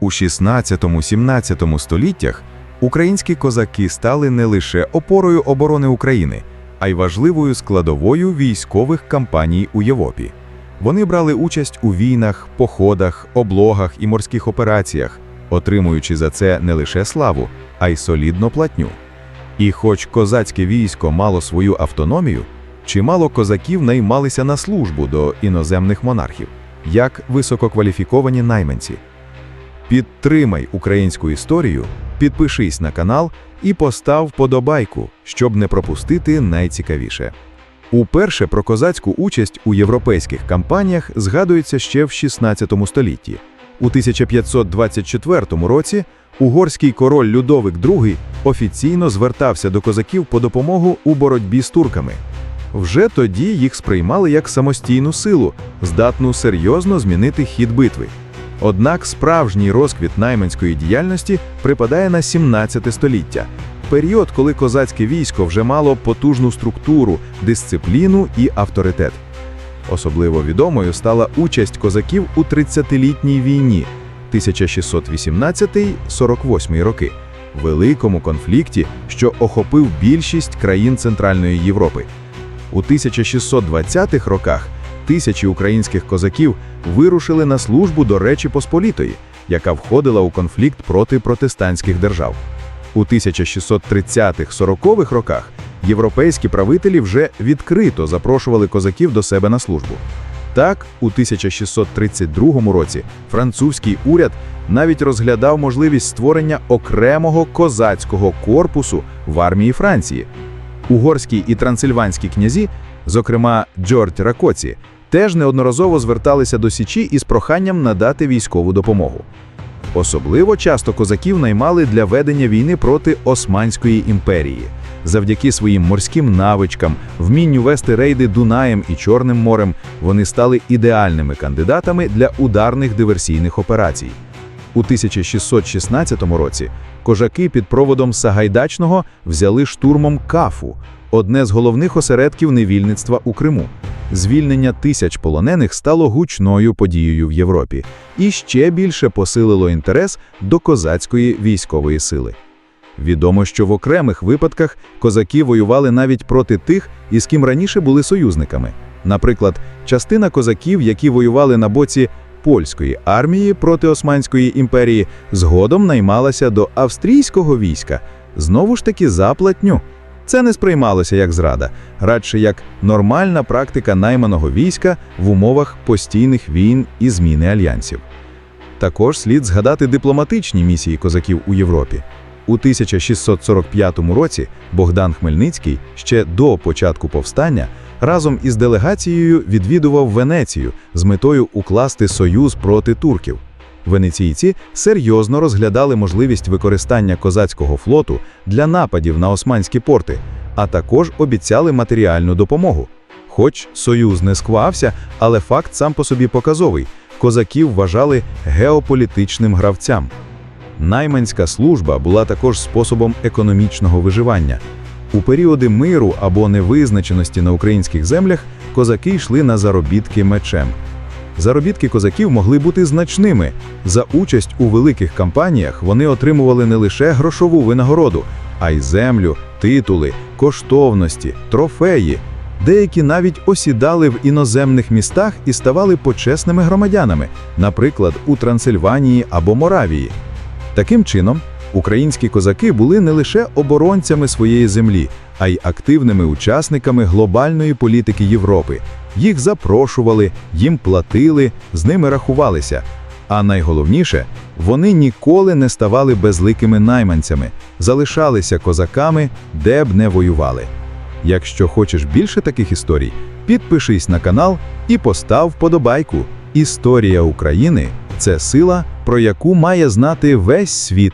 У 16-17 століттях українські козаки стали не лише опорою оборони України, а й важливою складовою військових кампаній у Європі. Вони брали участь у війнах, походах, облогах і морських операціях, отримуючи за це не лише славу, а й солідну платню. І хоч козацьке військо мало свою автономію, чимало козаків наймалися на службу до іноземних монархів, як висококваліфіковані найманці. Підтримай українську історію, підпишись на канал і постав вподобайку, щоб не пропустити найцікавіше. Уперше про козацьку участь у європейських кампаніях згадується ще в 16 столітті. У 1524 році угорський король Людовик II офіційно звертався до козаків по допомогу у боротьбі з турками. Вже тоді їх сприймали як самостійну силу, здатну серйозно змінити хід битви. Однак справжній розквіт найманської діяльності припадає на 17 століття, період, коли козацьке військо вже мало потужну структуру, дисципліну і авторитет. Особливо відомою стала участь козаків у 30-літній війні 1618-48 роки, великому конфлікті, що охопив більшість країн Центральної Європи. У 1620-х роках тисячі українських козаків вирушили на службу до Речі Посполітої, яка входила у конфлікт проти протестантських держав. У 1630-40-х роках європейські правителі вже відкрито запрошували козаків до себе на службу. Так, у 1632 році французький уряд навіть розглядав можливість створення окремого козацького корпусу в армії Франції. Угорські і трансильванські князі, зокрема Джордь Ракоці, теж неодноразово зверталися до Січі із проханням надати військову допомогу. Особливо часто козаків наймали для ведення війни проти Османської імперії. Завдяки своїм морським навичкам, вмінню вести рейди Дунаєм і Чорним морем, вони стали ідеальними кандидатами для ударних диверсійних операцій. У 1616 році кожаки під проводом Сагайдачного взяли штурмом Кафу, одне з головних осередків невільництва у Криму. Звільнення тисяч полонених стало гучною подією в Європі і ще більше посилило інтерес до козацької військової сили. Відомо, що в окремих випадках козаки воювали навіть проти тих, із ким раніше були союзниками. Наприклад, частина козаків, які воювали на боці польської армії проти Османської імперії, згодом наймалася до австрійського війська, знову ж таки за платню. Це не сприймалося як зрада, радше як нормальна практика найманого війська в умовах постійних війн і зміни альянсів. Також слід згадати дипломатичні місії козаків у Європі. У 1645 році Богдан Хмельницький ще до початку повстання разом із делегацією відвідував Венецію з метою укласти союз проти турків. Венеційці серйозно розглядали можливість використання козацького флоту для нападів на османські порти, а також обіцяли матеріальну допомогу. Хоч союз не схвався, але факт сам по собі показовий: козаків вважали геополітичним гравцям. Найманська служба була також способом економічного виживання. У періоди миру або невизначеності на українських землях козаки йшли на заробітки мечем. Заробітки козаків могли бути значними. За участь у великих кампаніях вони отримували не лише грошову винагороду, а й землю, титули, коштовності, трофеї. Деякі навіть осідали в іноземних містах і ставали почесними громадянами, наприклад, у Трансильванії або Моравії. Таким чином, українські козаки були не лише оборонцями своєї землі, а й активними учасниками глобальної політики Європи. Їх запрошували, їм платили, з ними рахувалися. А найголовніше, вони ніколи не ставали безликими найманцями, залишалися козаками, де б не воювали. Якщо хочеш більше таких історій, підпишись на канал і постав вподобайку. Історія України це сила, про яку має знати весь світ.